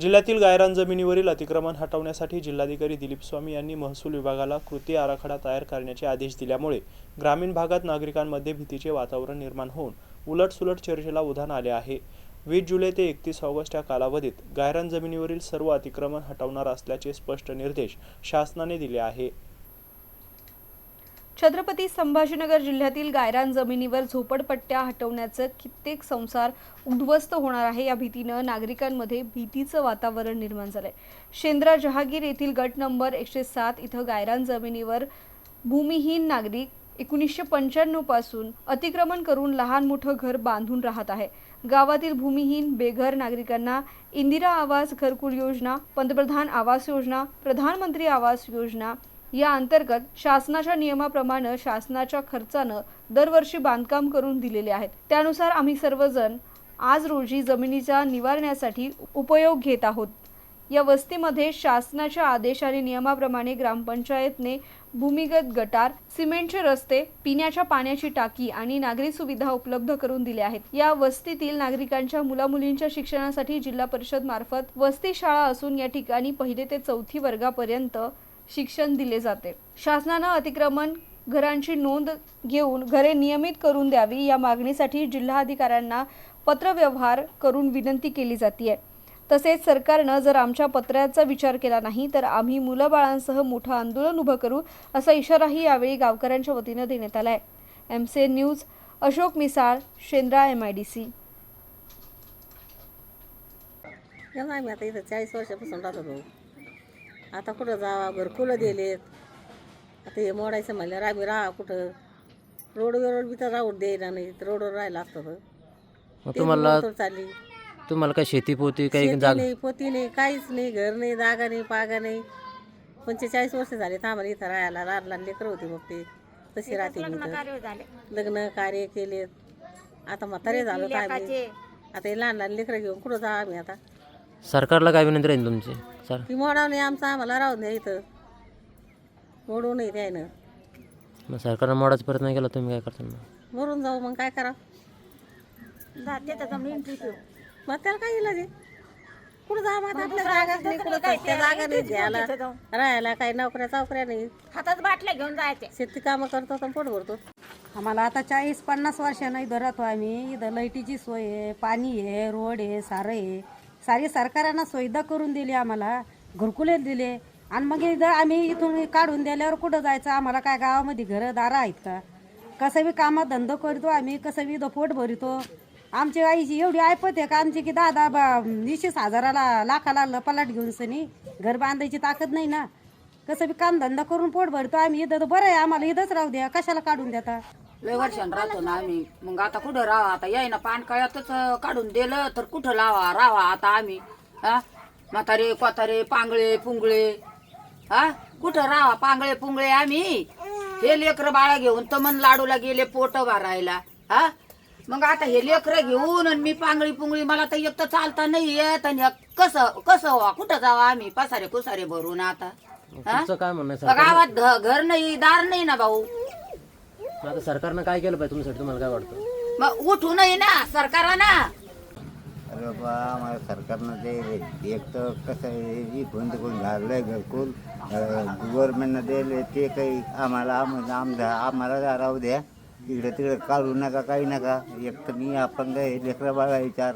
जिल्ह्यातील गायरान जमिनीवरील अतिक्रमण हटवण्यासाठी जिल्हाधिकारी दिलीप स्वामी यांनी महसूल विभागाला कृती आराखडा तयार करण्याचे आदेश दिल्यामुळे ग्रामीण भागात नागरिकांमध्ये भीतीचे वातावरण निर्माण होऊन उलटसुलट चर्चेला उधाण आले आहे. वीस जुलै ते एकतीस ऑगस्ट या कालावधीत गायरान जमिनीवरील सर्व अतिक्रमण हटवणार असल्याचे स्पष्ट निर्देश शासनाने दिले आहे. छत्रपती संभाजीनगर जिल्ह्यातील गायरान जमिनीवर झोपडपट्ट्या हटवण्याचं कित्येक संसार उद्ध्वस्त होणार आहे. या भीतीनं नागरिकांमध्ये भीतीचं वातावरण निर्माण झालंय. शेंद्रा जहागीर येथील गट नंबर एकशे सात इथं गायरान जमिनीवर भूमिहीन नागरिक एकोणीसशे पंच्याण्णवपासून अतिक्रमण करून लहान मोठं घर बांधून राहत आहे. गावातील भूमिहीन बेघर नागरिकांना इंदिरा आवास घरकुल योजना पंतप्रधान आवास योजना प्रधानमंत्री आवास योजना या अंतर्गत शासनाच्या नियमाप्रमाणे शासनाच्या खर्चानं दरवर्षी बांधकाम करून दिलेले आहेत. त्यानुसार आम्ही सर्वजण आज रोजी जमिनीचा निवारण्यासाठी उपयोग घेत आहोत. या वस्तीमध्ये शासनाच्या आदेश आणि नियमाप्रमाणे ग्रामपंचायतने भूमिगत गटार सिमेंटचे रस्ते पिण्याच्या पाण्याची टाकी आणि नागरी सुविधा उपलब्ध करून दिल्या आहेत. या वस्तीतील नागरिकांच्या मुलामुलींच्या शिक्षणासाठी जिल्हा परिषद मार्फत वस्ती शाळा असून या ठिकाणी पहिले ते चौथी वर्गापर्यंत शिक्षण दिले जाते. शासनानं अतिक्रमण घरांची नोंद घेऊन घरे नियमित करून द्यावी या मागणीसाठी जिल्हाधिकाऱ्यांना पत्रव्यवहार करून विनंती केली जाते तसेच सरकारनं जर आमच्या पत्राचा विचार केला नाही तर आम्ही मुलंबाळांसह मोठं आंदोलन उभं करू असा इशाराही यावेळी गावकऱ्यांच्या वतीनं देण्यात आला आहे M C news Ashok Misal Shendra M I D C आम्ही आता इथं चाळीस वर्षापासून राहतो आता कुठं जावा? घरकुलं दिलेत आता हे मोडायचं म्हणल्यावर आम्ही राहा कुठं? रोडवर बी तर राहू द्यायला नाही. तर रोडवर राहायला असतं तर. मग ते तुम्हाला चालली. तुम्हाला काय शेती पोती काही शेती जागा नाही पोती नाही काहीच नाही. घर नाही जागा नाही पागा नाही. पंचेचाळीस वर्ष झाले तर आम्हाला इथं राहायला लहान लहान लेकरं होती मग ते. तशी राहते मी इथं. लग्न कार्य केलेत. आता म्हातारे झालो तर आम्ही आता हे लहान लहान लेकरं घेऊन कुठं जा आम्ही आता? सरकारला काय विनंती राहील तुमची? सर. ती मोडाव नाही आमचं आम्हाला राहून द्या इथं. मोडू नाही त्यानं. मग सरकारनं मोडायचा प्रयत्न नाही केला तुम्ही काय करता मग? मरून जाऊ मग काय करा? मग त्याला काय इलाज आहे? कुठं जा मग आपल्या जागाच नाही कुठं त्या जागा नाही घ्यायला. राहायला काही नोकऱ्या चौकऱ्या नाही. हातात बाटल्या घेऊन जायचे. शेती कामं करतो तर पोट भरतो. आम्हाला आता चाळीस पन्नास वर्षानं इथं राहतो आम्ही. इथं लाईटीची सोय आहे पाणी आहे रोड आहे सारं आहे. सारी सरकारानं सुविधा करून दिली आम्हाला घरकुले दिले. आणि मग इथं आम्ही इथून काढून दिल्यावर कुठं जायचं? आम्हाला काय गावामध्ये घरं दारं आहेत का? कसं बी कामात धंदो करतो आम्ही कसं बी इथं पोट भरतो. आमची आईची एवढी ऐपत आहे का? आमची की दादा बा- वीस हजाराला लाखाला लपालाट घेऊन सनी घर बांधायची ताकद नाही ना. कसं बी काम धंदा करून पोट भरतो आम्ही. इथं तर बरं आहे आम्हाला इथंच राहू द्या. कशाला काढून देता? लय वर्षान राहतो ना आम्ही. मग आता कुठं राहा आता याय ना पानकळ्यातच अं, काढून दिलं तर कुठं लावा? राहा आता आम्ही. हा? म्हातारे कोतारे पांगळे पुंगळे. हा? कुठं राहा पांगळे पुंगळे आम्ही? हे लेकर बाळा घेऊन तमन लाडूला गेले पोट भरायला. हा? मग आता हे लेकर घेऊन आणि मी पांगळी पुंगळी मला तर एक तर चालता नाही येत. आणि कसं कसं व्हा कुठं जावा आम्ही? पसारे कुसारे भरून आता? तुमचं काय म्हणणं आहे गावात घ- घर नाही दार नाही ना भाऊ. मग आता सरकारनं काय केलं पाहिजे? तुमच्यासाठी तुम्हाला काय वाटतं? मग उठू नये ना सरकारानं. अरे बाबा आम्हाला सरकारनं ते एक तर कसं आहे इकडून तिकडून झालंय घरकुल गव्हर्नमेंटनं दिले ते काही आम्हाला आम- आमदा आम्हाला जा- राहू द्या. इकडे तिकडे काढू नका काही नका. एक तर मी आपण काय लेकरं बाळा विचार